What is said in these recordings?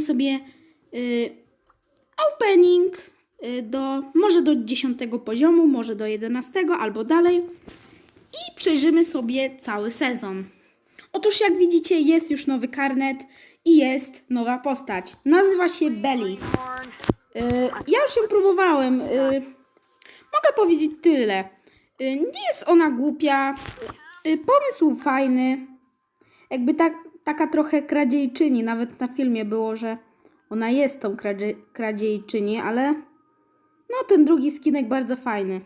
sobie y, opening y, do, może do 10 poziomu, może do 11 albo dalej i przejrzymy sobie cały sezon. Otóż jak widzicie jest już nowy karnet i jest nowa postać. Nazywa się Belly. Y, ja już ją próbowałem. Y, mogę powiedzieć tyle. Y, nie jest ona głupia. Y, pomysł fajny. Jakby tak, taka trochę kradziejczyni. Nawet na filmie było, że ona jest tą kradzie, kradziejczyni, ale no ten drugi skinek bardzo fajny.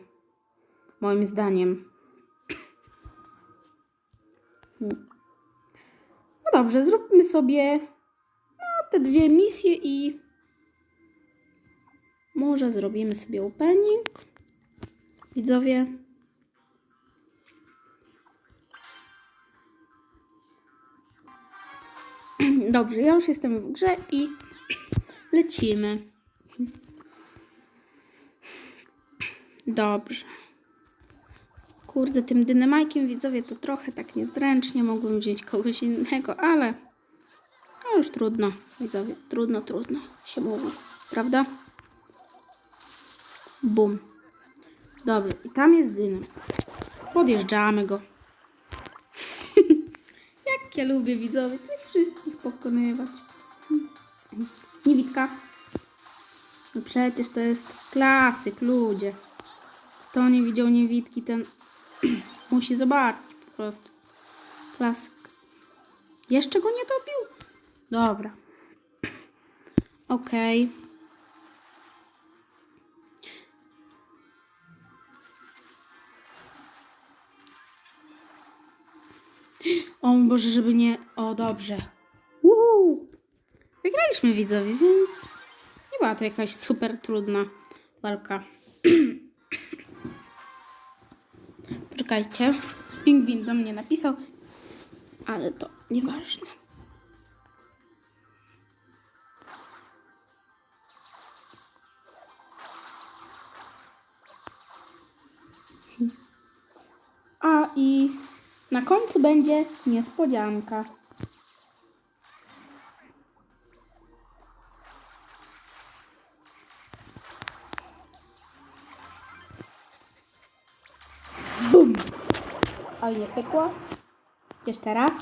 Moim zdaniem. No dobrze, zróbmy sobie no, te dwie misje i może zrobimy sobie opening. Widzowie. Dobrze, ja już jestem w grze i lecimy. Dobrze. Kurde, tym dynamajkiem widzowie to trochę tak niezręcznie. Mogłem wziąć kogoś innego, ale no już trudno, widzowie. Trudno, trudno się mówi, prawda? Bum. Dobrze, i tam jest dynam. Podjeżdżamy go. Jak ja lubię widzowie, wszystkich pokonywać. Niewidka. No przecież to jest klasyk, ludzie. Kto nie widział niewidki, ten musi zobaczyć po prostu. Klasyk. Jeszcze go nie dobił? Dobra. Okej. O mój Boże, żeby nie... O, dobrze. Uuu. Wygraliśmy widzowie, więc nie była to jakaś super trudna walka. Poczekajcie. Pingwin do mnie napisał, ale to nieważne. A i na końcu będzie niespodzianka. Bum! Oj, nie pykło. Jeszcze raz.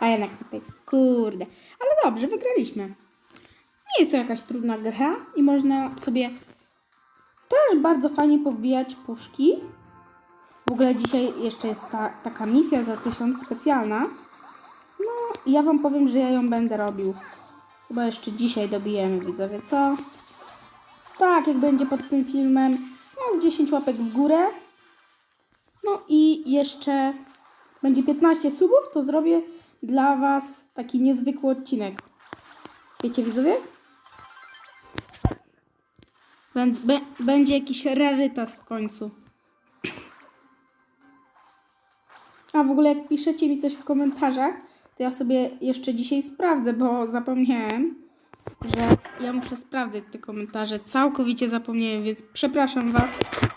A jednak pykło. Kurde. Ale dobrze, wygraliśmy. Nie jest to jakaś trudna gra i można sobie też bardzo fajnie powbijać puszki. W ogóle dzisiaj jeszcze jest ta, taka misja za tysiąc specjalna. No ja wam powiem, że ja ją będę robił. Chyba jeszcze dzisiaj dobijemy, widzowie, co? Tak, jak będzie pod tym filmem. No, z 10 łapek w górę. No i jeszcze będzie 15 subów, to zrobię dla was taki niezwykły odcinek. Wiecie, widzowie? Więc będzie jakiś rarytas w końcu. A w ogóle jak piszecie mi coś w komentarzach, to ja sobie jeszcze dzisiaj sprawdzę, bo zapomniałem, że ja muszę sprawdzać te komentarze. Całkowicie zapomniałem, więc przepraszam was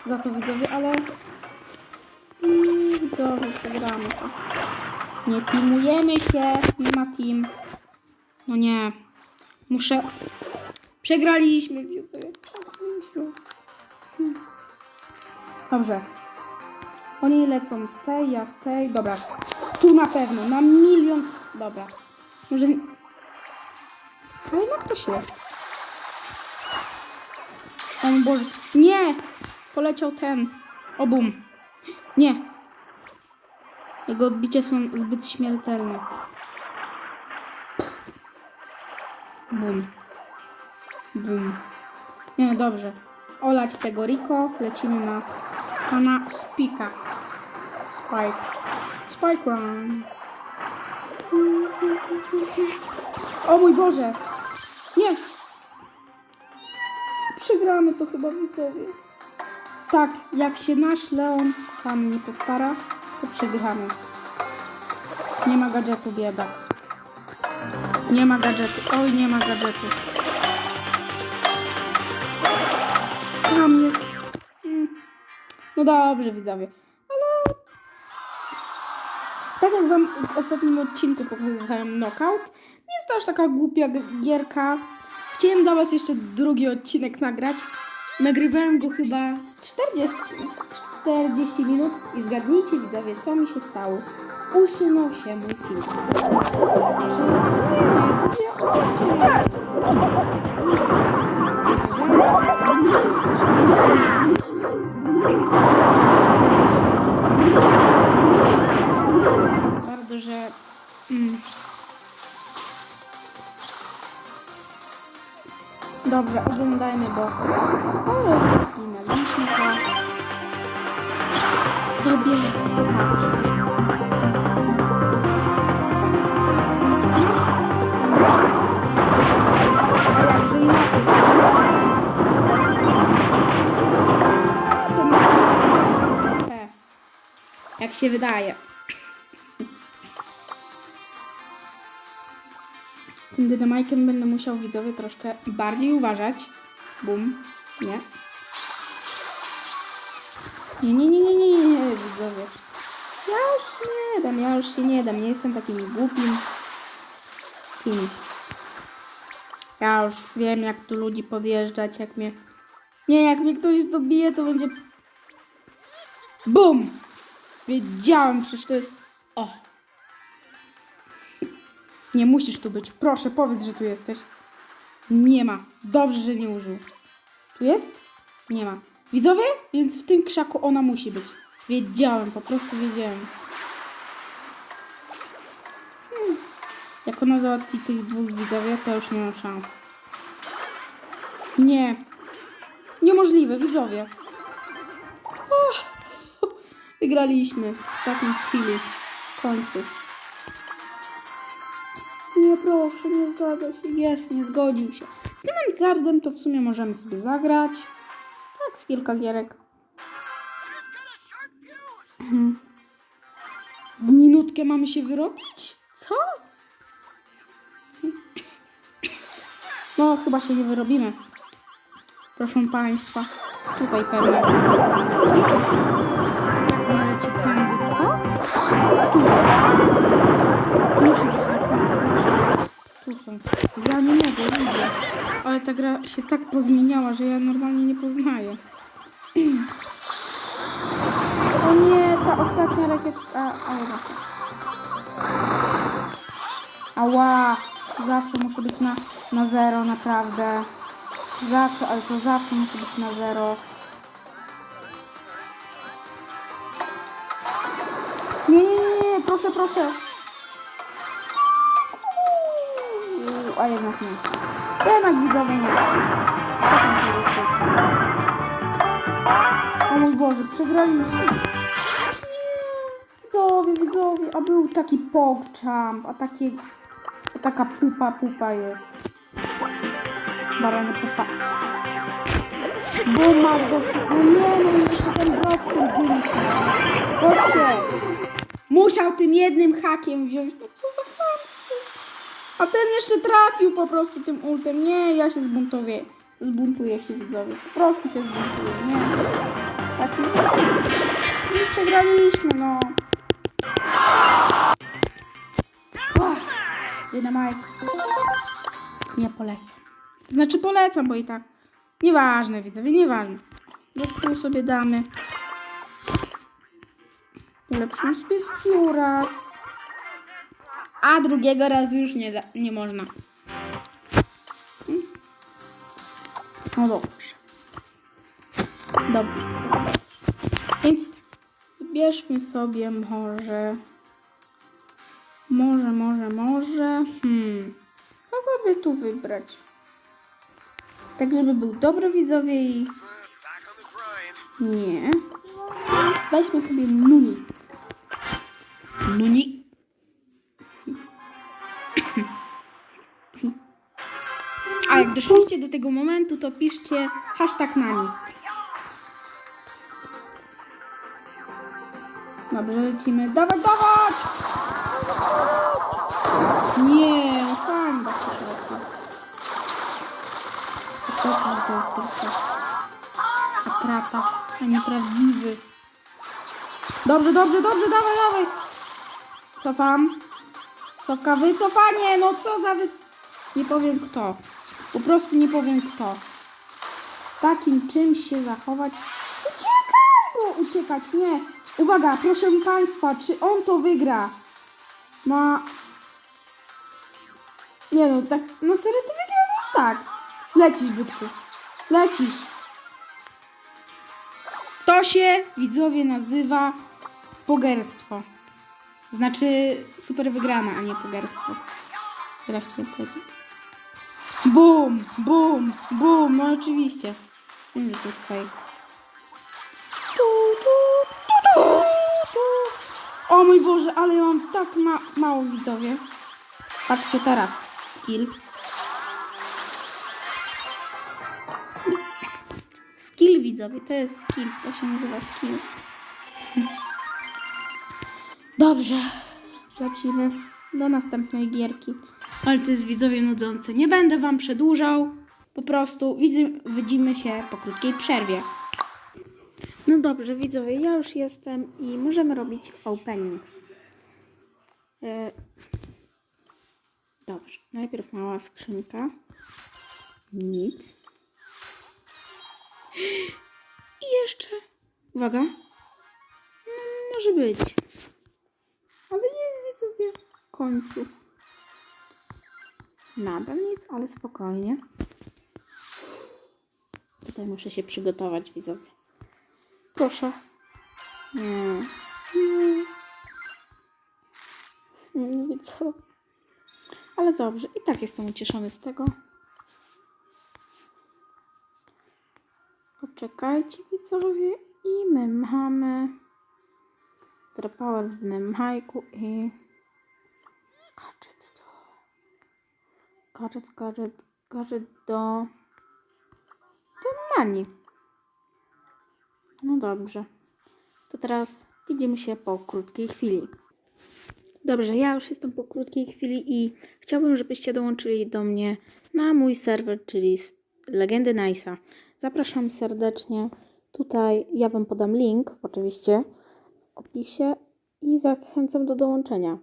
za to widzowie, ale mm, widzowie, przegramy to. Nie teamujemy się, nie ma team. No nie. Muszę... Przegraliśmy. Hmm. Dobrze. Oni lecą z tej, ja z tej. Dobra. Tu na pewno. Na milion. Dobra. Może... Ale jak to się? O Boże. Nie! Poleciał ten. Obum. Nie. Jego odbicia są zbyt śmiertelne. Bum. Bum. No dobrze. Olać tego Rico. Lecimy na pana Spika. Spike. Spike Run. O mój Boże. Nie. Przegramy to chyba widzowie. Tak, jak się nasz Leon tam nie postara, to przegramy. Nie ma gadżetu, bieda. Nie ma gadżetu. Oj, nie ma gadżetu. Tam jest. Mm. No dobrze, widzowie. Ale Tak jak wam w ostatnim odcinku pokazywałem Knockout, nie jest to aż taka głupia gierka. Chciałem dla was jeszcze drugi odcinek nagrać. Nagrywałem go chyba z 40, z 40 minut i zgadnijcie widzowie, co mi się stało. Usunął się mój film. Bardzo, że... Mm. Dobrze, oglądajmy, bo... Ale zginęliśmy to... Sobie... Tak. Jak się wydaje. Tym dynamajkiem będę musiał widzowie troszkę bardziej uważać. Bum. Nie. Nie, nie, nie, nie, nie, nie, widzowie. Ja już nie dam, ja już się nie dam. Nie jestem takim głupim. Kim. Ja już wiem, jak tu ludzi podjeżdżać, jak mnie... Nie, jak mnie ktoś dobije, to będzie... Bum! Wiedziałem, przecież to jest... O! Nie musisz tu być. Proszę, powiedz, że tu jesteś. Nie ma. Dobrze, że nie użył. Tu jest? Nie ma. Widzowie? Więc w tym krzaku ona musi być. Wiedziałem, po prostu wiedziałem. Hmm. Jak ona załatwi tych dwóch widzowie, to już nie mam szans. Nie. Niemożliwe, widzowie. Wygraliśmy w ostatniej chwili. W końcu. Nie, proszę, nie zgadza się. Jest, nie zgodził się. Z tym Endgardem to w sumie możemy sobie zagrać. Tak, z kilka gierek. Mhm. W minutkę mamy się wyrobić? Co? No, chyba się nie wyrobimy. Proszę Państwa. Tutaj pewnie. Ja nie mogę, widzę. Ale ta gra się tak pozmieniała, że ja normalnie nie poznaję. O nie, ta ostatnia rakietka. A, dobra. Ała, zawsze muszę być na, na zero, naprawdę. Zawsze, ale to zawsze muszę być na zero. Proszę, A jednak nie. Jednak widzowie nie. O mój Boże, przegraliśmy. Nie, Widzowie, widzowie, a był taki pogchamp, a takie, a taka pupa, pupa jest. Barany pupa. Buma, gościu, no nie, no jeszcze ten blok w tym. Chodźcie. Musiał tym jednym hakiem wziąć. No co za chamstwo. A ten jeszcze trafił po prostu tym ultem. Nie, ja się zbuntuję. Zbuntuję się widzowie. Po prostu się zbuntuję. Nie. Tak nie. Przegraliśmy, no. Dynamite. Nie polecam. Znaczy polecam, bo i tak. Nieważne, widzowie, nieważne. No tu sobie damy. Ulepszymy sobie raz. A drugiego razu już nie, da, nie można. No dobrze. Dobrze. Więc wybierzmy sobie może... Może, może, może... Hmm. Kogo by tu wybrać? Tak, żeby był dobry widzowie i... Nie. Weźmy sobie Nuni. Nuni. A jak doszliście do tego momentu, to piszcie hashtag Nani. Dobrze, lecimy. Dawać, dawać! Nie, hańba przyszła. To jest tylko atrapa, a nie prawdziwy. Dobrze, dobrze, dobrze, dawaj, dawaj. Cofam. Cofka, wycofanie! No co za wy... Nie powiem kto. Po prostu nie powiem kto. Takim czymś się zachować. Uciekaj! No, uciekać, nie. Uwaga, proszę Państwa, czy on to wygra? Ma... Nie no, tak na serio to wygra? No tak. Lecisz, Bytku. Lecisz. To się, widzowie, nazywa pogerstwo. Znaczy super wygrana, a nie pogerstwo. Teraz ci odpowiedzi. Bum, bum, bum, no oczywiście. Wiem, to jest. O mój Boże, ale ja mam tak ma mało widzowie. Patrzcie teraz. Skill. Skill widzowie, to jest skill, to się nazywa skill. Dobrze, lecimy do następnej gierki. Ale to jest widzowie nudzące. Nie będę wam przedłużał. Po prostu widzi- widzimy się po krótkiej przerwie. No dobrze, widzowie, ja już jestem i możemy robić opening. E, Dobrze, najpierw mała skrzynka. Nic. I jeszcze, uwaga, może być. Ale nie jest widzowie w końcu. Nadal nic, ale spokojnie. Tutaj muszę się przygotować, widzowie. Proszę. Nie. Nie. Nie widzę. Ale dobrze, i tak jestem ucieszony z tego. Poczekajcie, widzowie. I my mamy Star w dnym i gadżet, gadżet, gadżet do do nani. No dobrze. To teraz widzimy się po krótkiej chwili. Dobrze, ja już jestem po krótkiej chwili i chciałbym, żebyście dołączyli do mnie na mój serwer, czyli Legendy Nice'a. Zapraszam serdecznie. Tutaj ja Wam podam link, oczywiście, w opisie i zachęcam do dołączenia.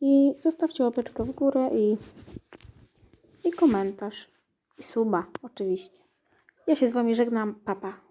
I zostawcie łapeczkę w górę i, i komentarz. I suba, oczywiście. Ja się z Wami żegnam. Papa. Pa.